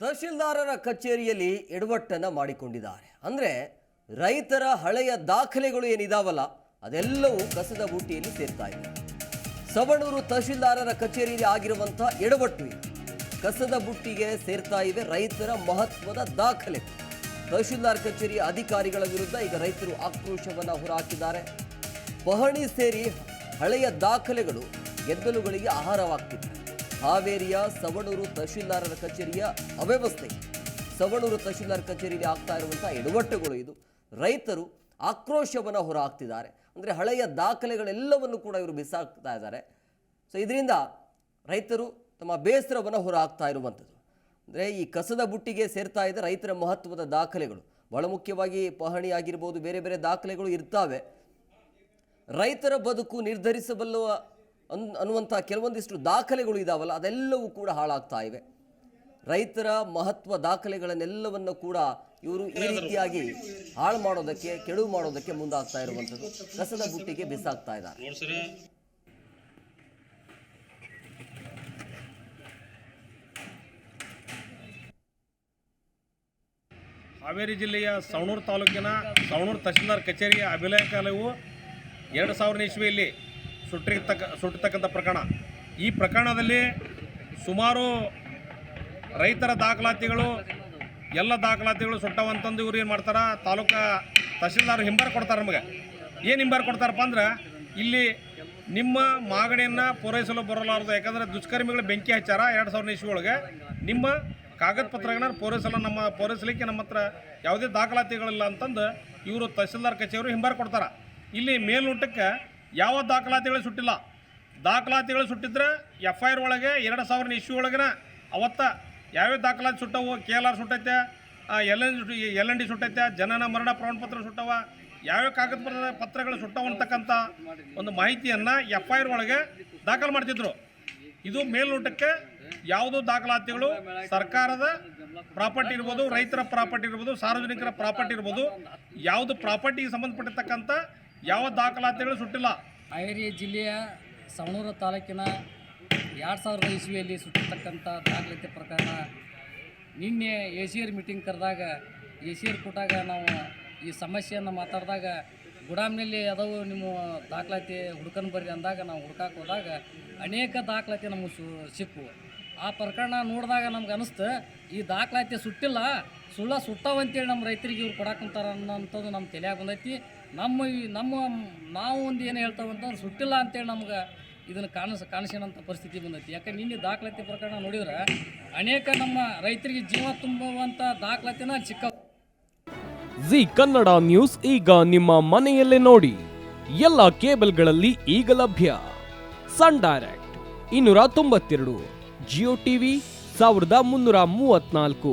ತಹಶೀಲ್ದಾರರ ಕಚೇರಿಯಲ್ಲಿ ಎಡವಟ್ಟನ್ನ ಮಾಡಿಕೊಂಡಿದ್ದಾರೆ. ಅಂದ್ರೆ ರೈತರ ಹಳೆಯ ದಾಖಲೆಗಳು ಏನಿದಾವಲ್ಲ, ಅದೆಲ್ಲವೂ ಕಸದ ಬುಟ್ಟಿಯಲ್ಲಿ ಸೇರ್ತಾ ಇದೆ. ಸವಣೂರು ತಹಶೀಲ್ದಾರರ ಕಚೇರಿಯಲ್ಲಿ ಆಗಿರುವಂಥ ಎಡವಟ್ಟು ಕಸದ ಬುಟ್ಟಿಗೆ ಸೇರ್ತಾ ಇವೆ ರೈತರ ಮಹತ್ವದ ದಾಖಲೆ. ತಹಶೀಲ್ದಾರ್ ಕಚೇರಿಯ ಅಧಿಕಾರಿಗಳ ವಿರುದ್ಧ ಈಗ ರೈತರು ಆಕ್ರೋಶವನ್ನ ಹೊರಹಾಕಿದ್ದಾರೆ ಪಹಣಿ ಸೇರಿ ಹಳೆಯ ದಾಖಲೆಗಳು ಗೆದ್ದಲುಗಳಿಗೆ ಆಹಾರವಾಗ್ತಿವೆ ಹಾವೇರಿಯ ಸವಣೂರು ತಹಶೀಲ್ದಾರರ ಕಚೇರಿಯ ಅವ್ಯವಸ್ಥೆ. ಸವಣೂರು ತಹಶೀಲ್ದಾರ ಕಚೇರಿಯಲ್ಲಿ ಆಗ್ತಾ ಇರುವಂಥ ಎಡವಟ್ಟುಗಳು ಇದು. ರೈತರು ಆಕ್ರೋಶವನ್ನು ಹೊರಹಾಕ್ತಿದ್ದಾರೆ. ಅಂದರೆ ಹಳೆಯ ದಾಖಲೆಗಳೆಲ್ಲವನ್ನು ಕೂಡ ಇವರು ಬಿಸಾಕ್ತಾ ಇದ್ದಾರೆ. ಸೊ ಇದರಿಂದ ರೈತರು ತಮ್ಮ ಬೇಸರವನ್ನು ಹೊರಹಾಕ್ತಾ ಇರುವಂಥದ್ದು ಅಂದರೆ ಈ ಕಸದ ಬುಟ್ಟಿಗೆ ಸೇರ್ತಾ ಇದೆ ರೈತರ ಮಹತ್ವದ ದಾಖಲೆಗಳು. ಬಹಳ ಮುಖ್ಯವಾಗಿ ಪಹಣಿ ಆಗಿರ್ಬೋದು, ಬೇರೆ ಬೇರೆ ದಾಖಲೆಗಳು ಇರ್ತಾವೆ. ರೈತರ ಬದುಕು ನಿರ್ಧರಿಸಬಲ್ಲ ಅನ್ ಅನ್ನುವಂಥ ಕೆಲವೊಂದಿಷ್ಟು ದಾಖಲೆಗಳು ಇದಾವಲ್ಲ ಅದೆಲ್ಲವೂ ಕೂಡ ಹಾಳಾಗ್ತಾ ಇವೆ. ರೈತರ ಮಹತ್ವ ದಾಖಲೆಗಳನ್ನೆಲ್ಲವನ್ನು ಕೂಡ ಇವರು ಈ ರೀತಿಯಾಗಿ ಹಾಳು ಮಾಡೋದಕ್ಕೆ ಕೆಡುವು ಮಾಡೋದಕ್ಕೆ ಮುಂದಾಗ್ತಾ ಇರುವಂಥದ್ದು. ಕಸದ ಬುಟ್ಟಿಗೆ ಬಿಸಾಕ್ತಾ ಇದ್ದಾರೆ. ಹಾವೇರಿ ಜಿಲ್ಲೆಯ ಸವಣೂರು ತಾಲೂಕಿನ ಸವಣೂರು ತಹಶೀಲ್ದಾರ್ ಕಚೇರಿಯ ಅಭಿಲೇಖಾಲಯವು ಎರಡು ಸಾವಿರದ ಇಸ್ವಿಯಲ್ಲಿ ಸುಟ್ಟಿರ್ತಕ್ಕ, ಸುಟ್ಟಿರ್ತಕ್ಕಂಥ ಪ್ರಕರಣ. ಈ ಪ್ರಕರಣದಲ್ಲಿ ಸುಮಾರು ರೈತರ ದಾಖಲಾತಿಗಳು, ಎಲ್ಲ ದಾಖಲಾತಿಗಳು ಸುಟ್ಟವಂತಂದು ಇವ್ರು ಏನು ಮಾಡ್ತಾರೆ? ತಾಲೂಕಾ ತಹಶೀಲ್ದಾರ್ ಹಿಂಬಾರ ಕೊಡ್ತಾರೆ ನಮಗೆ. ಏನು ಹಿಂಬಾರ ಕೊಡ್ತಾರಪ್ಪ ಅಂದ್ರೆ, ಇಲ್ಲಿ ನಿಮ್ಮ ಮಾಗಣಿಯನ್ನು ಪೂರೈಸಲು ಬರಲಾರದು, ಯಾಕಂದರೆ ದುಷ್ಕರ್ಮಿಗಳು ಬೆಂಕಿ ಹಚ್ಚಾರ ಎರಡು ಸಾವಿರದ ಇಸ್ವಿ ಒಳಗೆ. ನಿಮ್ಮ ಕಾಗದ ಪತ್ರಗಳನ್ನ ಪೂರೈಸಲು ನಮ್ಮ, ಪೂರೈಸಲಿಕ್ಕೆ ನಮ್ಮ ಹತ್ರ ಯಾವುದೇ ದಾಖಲಾತಿಗಳಿಲ್ಲ ಅಂತಂದು ಇವರು ತಹಸೀಲ್ದಾರ್ ಕಚೇರಿ ಹಿಂಬಾರ ಕೊಡ್ತಾರೆ. ಇಲ್ಲಿ ಮೇಲ್ನೋಟಕ್ಕೆ ಯಾವ ದಾಖಲಾತಿಗಳು ಸುಟ್ಟಿಲ್ಲ. ದಾಖಲಾತಿಗಳು ಸುಟ್ಟಿದ್ರೆ ಎಫ್ ಐ ಆರ್ ಒಳಗೆ ಎರಡು ಸಾವಿರದ ಇಶ್ಯೂ ಒಳಗಿನ ಅವತ್ತ ಯಾವ್ಯಾವ ದಾಖಲಾತಿ ಸುಟ್ಟವು K L R ಸುಟ್ಟೈತೆ L N L N D ಸುಟ್ಟೈತೆ, ಜನನ ಮರಣ ಪ್ರಮಾಣಪತ್ರ ಸುಟ್ಟವ, ಯಾವ್ಯಾವ ಕಾಗದ ಪತ್ರ ಪತ್ರಗಳು ಸುಟ್ಟವು ಅಂತಕ್ಕಂಥ ಒಂದು ಮಾಹಿತಿಯನ್ನು ಎಫ್ ಐ ಆರ್ ಒಳಗೆ ದಾಖಲು ಮಾಡ್ತಿದ್ರು. ಇದು ಮೇಲ್ನೋಟಕ್ಕೆ ಯಾವುದೋ ದಾಖಲಾತಿಗಳು ಸರ್ಕಾರದ ಪ್ರಾಪರ್ಟಿ ಇರ್ಬೋದು, ರೈತರ ಪ್ರಾಪರ್ಟಿ ಇರ್ಬೋದು, ಸಾರ್ವಜನಿಕರ ಪ್ರಾಪರ್ಟಿ ಇರ್ಬೋದು, ಯಾವುದು ಪ್ರಾಪರ್ಟಿಗೆ ಸಂಬಂಧಪಟ್ಟಿರ್ತಕ್ಕಂಥ ಯಾವ ದಾಖಲಾತಿಗಳು ಸುಟ್ಟಿಲ್ಲ? ಹಾವೇರಿ ಜಿಲ್ಲೆಯ ಸವಣೂರು ತಾಲೂಕಿನ ಎರಡು ಸಾವಿರದ ಇಸ್ವಿಯಲ್ಲಿ ಸುಟ್ಟಿರ್ತಕ್ಕಂಥ ದಾಖಲಾತಿ ಪ್ರಕಾರ ನಿನ್ನೆ ಎ ಸಿ ಆರ್ ಮೀಟಿಂಗ್ ಕರೆದಾಗ ಎ ಸಿ ಆರ್ ಕೊಟ್ಟಾಗ ನಾವು ಈ ಸಮಸ್ಯೆಯನ್ನು ಮಾತಾಡಿದಾಗ, ಗುಡಾಮ್ನಲ್ಲಿ ಅದಾವು ನಿಮ್ಮ ದಾಖಲಾತಿ ಹುಡ್ಕೊಂಡು ಬರ್ರಿ ಅಂದಾಗ ನಾವು ಹುಡ್ಕಾಕ್ ಹೋದಾಗ ಅನೇಕ ದಾಖಲಾತಿ ನಮಗೆ ಸು ಸಿಕ್ಕವು ಆ ಪ್ರಕರಣ ನೋಡಿದಾಗ ನಮ್ಗೆ ಅನಿಸ್ತು, ಈ ದಾಖಲಾತಿ ಸುಟ್ಟಿಲ್ಲ ಸುಳ್ಳ ಸುಟ್ಟವಂತೇಳಿ ನಮ್ಮ ರೈತರಿಗೆ ಇವ್ರು ಕೊಡಾಕಂತಾರ ಅನ್ನೋಂಥದ್ದು ನಮ್ಮ ತಲೆಯಾಗ ಬಂದೈತಿ. ನಮ್ಮ ಈ ನಮ್ಮ ನಾವು ಒಂದು ಏನು ಹೇಳ್ತಾವೆ ಅಂತಂದ್ರೆ ಸುಟ್ಟಿಲ್ಲ ಅಂತೇಳಿ ನಮ್ಗೆ ಇದನ್ನು ಕಾಣಿಸ್ ಕಾಣಿಸೋಣಂಥ ಪರಿಸ್ಥಿತಿ ಬಂದೈತಿ. ಯಾಕಂದ್ರೆ ನಿನ್ನೆ ದಾಖಲಾತಿ ಪ್ರಕರಣ ನೋಡಿದ್ರೆ ಅನೇಕ ನಮ್ಮ ರೈತರಿಗೆ ಜೀವ ತುಂಬುವಂಥ ದಾಖಲಾತಿನ ಚಿಕ್ಕ ಜಿ ಕನ್ನಡ ನ್ಯೂಸ್ ಈಗ ನಿಮ್ಮ ಮನೆಯಲ್ಲೇ ನೋಡಿ. ಎಲ್ಲ ಕೇಬಲ್ಗಳಲ್ಲಿ ಈಗ ಲಭ್ಯ. ಸನ್ ಡೈರೆಕ್ಟ್ ಇನ್ನೂರ ತೊಂಬತ್ತೆರಡು, ಜಿಯೋ ಟಿವಿ ಸಾವಿರದ ಮುನ್ನೂರ ಮೂವತ್ನಾಲ್ಕು